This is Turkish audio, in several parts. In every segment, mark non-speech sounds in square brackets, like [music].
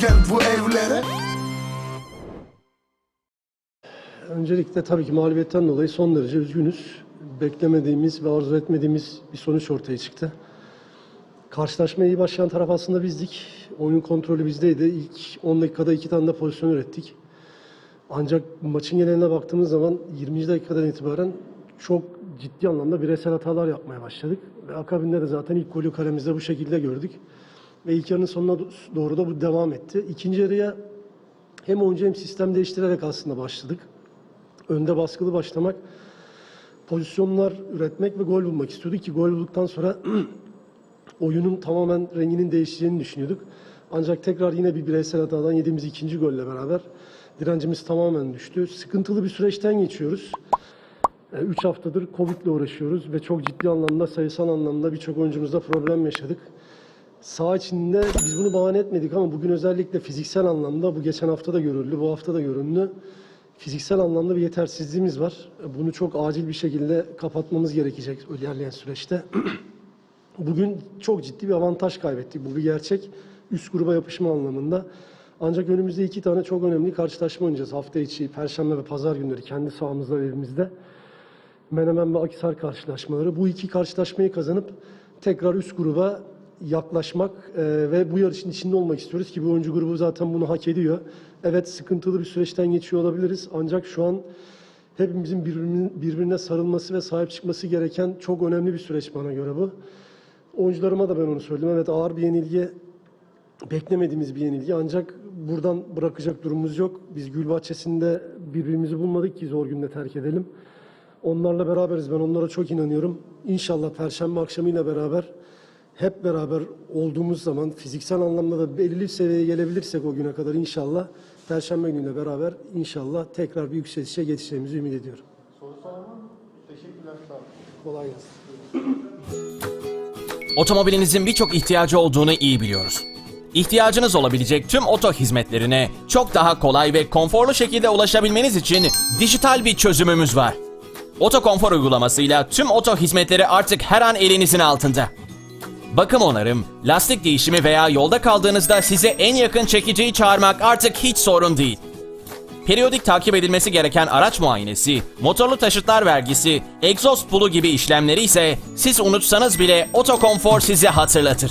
gel bu evlere Öncelikle tabii ki mağlubiyetten dolayı son derece üzgünüz. Beklemediğimiz ve arzu etmediğimiz bir sonuç ortaya çıktı. Karşılaşmaya iyi başlayan taraf aslında bizdik. Oyun kontrolü bizdeydi. İlk 10 dakikada iki tane de pozisyon ürettik. Ancak maçın geneline baktığımız zaman 20. dakikadan itibaren çok ciddi anlamda bireysel hatalar yapmaya başladık. Ve akabinde de zaten ilk golü kalemizde bu şekilde gördük. Ve ilk yarının sonuna do- doğru da bu devam etti. İkinci yarıya hem oyuncu hem sistem değiştirerek aslında başladık. Önde baskılı başlamak, pozisyonlar üretmek ve gol bulmak istiyorduk ki gol bulduktan sonra [clears throat] oyunun tamamen renginin değişeceğini düşünüyorduk. Ancak tekrar yine bir bireysel hatadan yediğimiz ikinci golle beraber direncimiz tamamen düştü. Sıkıntılı bir süreçten geçiyoruz. 3 haftadır Covid ile uğraşıyoruz ve çok ciddi anlamda sayısal anlamda birçok oyuncumuzda problem yaşadık. Saha içinde biz bunu bahane etmedik ama bugün özellikle fiziksel anlamda bu geçen hafta da görüldü, bu hafta da göründü. Fiziksel anlamda bir yetersizliğimiz var. Bunu çok acil bir şekilde kapatmamız gerekecek ilerleyen süreçte. [clears throat] Bugün çok ciddi bir avantaj kaybettik. Bu bir gerçek. Üst gruba yapışma anlamında. Ancak önümüzde iki tane çok önemli karşılaşma oynayacağız. Hafta içi, Perşembe ve Pazar günleri kendi sahamızda evimizde. Menemen ve Akisar karşılaşmaları. Bu iki karşılaşmayı kazanıp tekrar üst gruba yaklaşmak e, ve bu yarışın içinde olmak istiyoruz ki bu oyuncu grubu zaten bunu hak ediyor. Evet sıkıntılı bir süreçten geçiyor olabiliriz ancak şu an hepimizin birbirine, sarılması ve sahip çıkması gereken çok önemli bir süreç bana göre bu. Oyuncularıma da ben onu söyledim. Evet ağır bir yenilgi beklemediğimiz bir yenilgi ancak buradan bırakacak durumumuz yok. Biz gül bahçesinde birbirimizi bulmadık ki zor günde terk edelim. Onlarla beraberiz. Ben onlara çok inanıyorum. İnşallah Perşembe akşamıyla beraber hep beraber olduğumuz zaman fiziksel anlamda da belirli bir seviyeye gelebilirsek o güne kadar inşallah Perşembe günüyle beraber inşallah tekrar bir yükselişe geçeceğimizi ümit ediyorum. Soru soran var mı? Teşekkürler. Sağ olun. Kolay gelsin. Otomobilinizin birçok ihtiyacı olduğunu iyi biliyoruz. İhtiyacınız olabilecek tüm oto hizmetlerine çok daha kolay ve konforlu şekilde ulaşabilmeniz için dijital bir çözümümüz var. Oto Konfor uygulamasıyla tüm oto hizmetleri artık her an elinizin altında. Bakım onarım, lastik değişimi veya yolda kaldığınızda size en yakın çekiciyi çağırmak artık hiç sorun değil. Periyodik takip edilmesi gereken araç muayenesi, motorlu taşıtlar vergisi, egzoz pulu gibi işlemleri ise siz unutsanız bile Otokonfor size hatırlatır.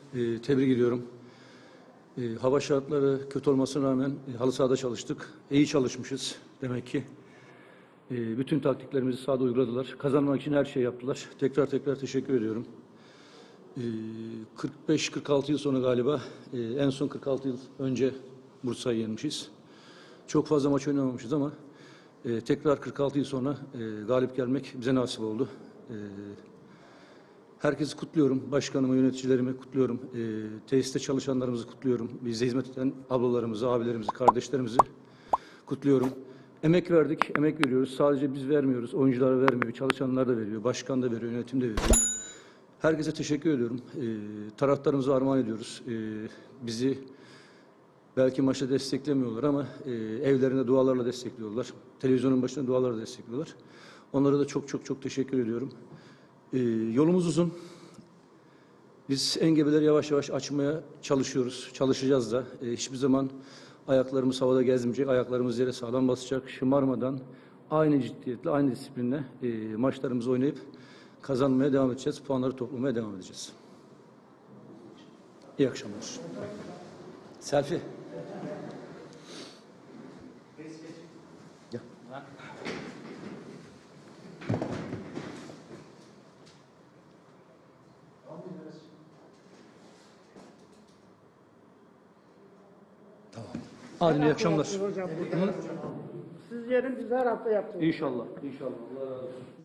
e, tebrik ediyorum. E, hava şartları kötü olmasına rağmen e, halı sahada çalıştık. İyi çalışmışız demek ki. E, bütün taktiklerimizi sahada uyguladılar. Kazanmak için her şeyi yaptılar. Tekrar tekrar teşekkür ediyorum. E, 45-46 yıl sonra galiba, e, en son 46 yıl önce Bursa'yı yenmişiz. Çok fazla maç oynamamışız ama e, tekrar 46 yıl sonra e, galip gelmek bize nasip oldu. E, Herkesi kutluyorum. Başkanımı, yöneticilerimi kutluyorum. E, tesiste çalışanlarımızı kutluyorum. Bize hizmet eden ablalarımızı, abilerimizi, kardeşlerimizi kutluyorum. Emek verdik, emek veriyoruz. Sadece biz vermiyoruz. Oyuncular vermiyor, çalışanlar da veriyor, başkan da veriyor, yönetim de veriyor. Herkese teşekkür ediyorum. E, taraftarımıza armağan ediyoruz. E, bizi belki maçta desteklemiyorlar ama e, evlerinde dualarla destekliyorlar. Televizyonun başında dualarla destekliyorlar. Onlara da çok çok çok teşekkür ediyorum. Ee, yolumuz uzun. Biz engebeleri yavaş yavaş açmaya çalışıyoruz. Çalışacağız da. Ee, hiçbir zaman ayaklarımız havada gezmeyecek. Ayaklarımız yere sağlam basacak. Şımarmadan aynı ciddiyetle, aynı disiplinle e, maçlarımızı oynayıp kazanmaya devam edeceğiz. Puanları toplamaya devam edeceğiz. İyi akşamlar. Selfie. Hadi iyi akşamlar. Hocam. Siz yerin biz her hafta yaptığımız. İnşallah. İnşallah. Allah razı olsun.